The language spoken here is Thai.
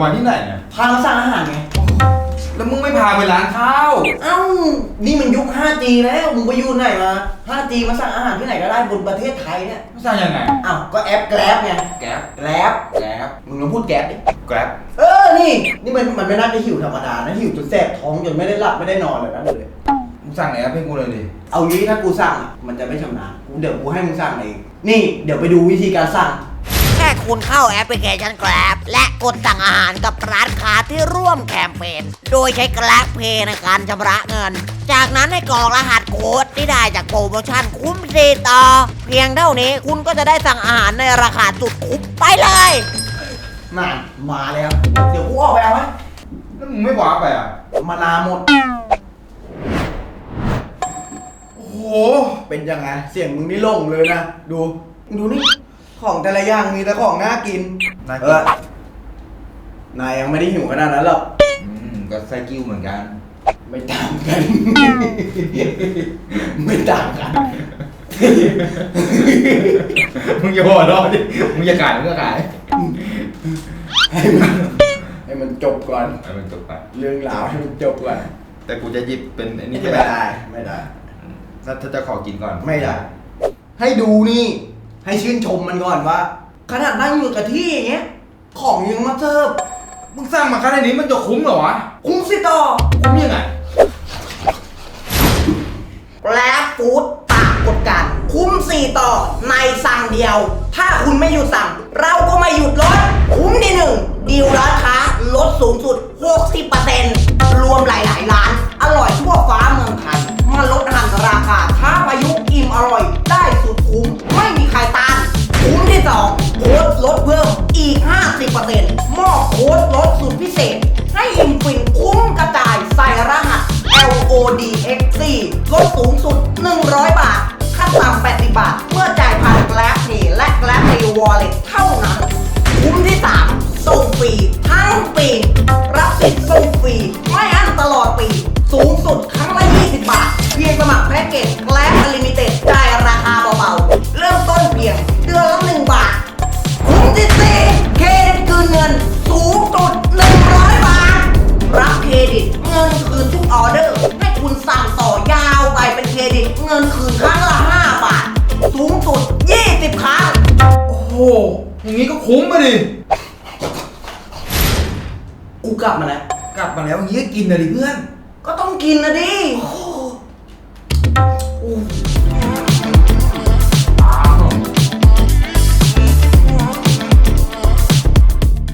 มึงพากูมาที่ไหนเนี่ยพามาสั่งอาหารไง แล้วมึงไม่พาไปร้านข้าวเอ้า นี่มันยุค 5G แล้ว มึงไปอยู่ไหนมา 5G มาสั่งอาหารที่ไหนก็ได้บนประเทศไทยเนี่ยไม่ทราบยังไง อ้าว ก็แอปแกร็บไง แก๊ปแกร็บแก๊ปมึงลองพูดแกร็บดิ แก๊ปเออ นี่ นี่มันมันไม่น่าจะหิวธรรมดานะ หิวจนแสบท้องจนไม่ได้หลับไม่ได้นอนเลยนะเลย มึงสั่งในแอปให้กูเลยดิเอางี้ถ้ากูสั่งอะมันจะไม่ชำนาญกูเดี๋ยวกูให้มึงสั่งเอง นี่ เดี๋ยวไปดูวิธีการสั่งแค่คุณเข้าแอปพลิเคชัน Grab และกดสั่งอาหารกับร้านค้าที่ร่วมแคมเปญ โดยใช้ Grab Pay ในการชำระเงิน จากนั้นให้กรอกรหัสโค้ดที่ได้จากโปรโมชั่นคุ้มฟรีต่อ เพียงเท่านี้คุณก็จะได้สั่งอาหารในราคาสุดคุ้มไปเลย นั่นมาแล้ว เดี๋ยวกูออกไปเอาไหมแล้วมึงไม่ว้าไปอะมานาหมด โอ้โห เป็นยังไง เสียงมึงนี่โล่งเลยนะ ดู มึงดูนี่ ของแต่ละอย่างมีแต่ของน่ากิน น่ากิน เออนายยังไม่ได้หิวขนาดนั้นหรอก อืมก็ไส้กิ้วเหมือนกัน ไม่ต่างกัน ไม่ต่างกัน มึงอย่าหัวเราะดิ มึงอย่าขายมึงก็ขายให้มันให้มันจบก่อนให้มันจบไป เรื่องราวให้มันจบก่อนแต่กูจะหยิบเป็นไอ้นี่ไม่ไม่ได้ได้ ไม่ได้ ถ้าถ้าจะขอกินก่อน ไม่ได้ ให้ดูนี่ ให้ชื่นชมมันก่อนว่า ขนาดนั่งอยู่กับที่อย่างเงี้ย ของยังมาเสิร์ฟมึงสร้างมาขนาดนี้มันจะคุ้มเหรอวะ คุ้มสิต่อคุ้มยังไงแล้วฟู้ดปากกดกันคุ้มสี่ต่อในสั่งเดียว ถ้าคุณไม่หยุดสั่ง เราก็ไม่หยุดลดคุ้มดีหนึ่งดีลร้า 50%มอบโค้ดลดสุดพิเศษ ให้อิ่มฟินคุ้มกระจายใส่รหัส LODXC ลดสูงสุด 100 บาท ขั้นต่ำ80 บาท เมื่อจ่ายผ่าน Grab Pay และ Grab Pay Wallet เท่านั้น คุ้มที่ 3 ส่งฟรีทั้งปี รับสิทธิ์ส่งฟรี อย่างงี้ก็คุ้มมาดิ กูกลับมาแล้ว กลับมาแล้วอย่างงี้ก็กินเลยดิเพื่อน ก็ต้องกินนะดิ โอ้โห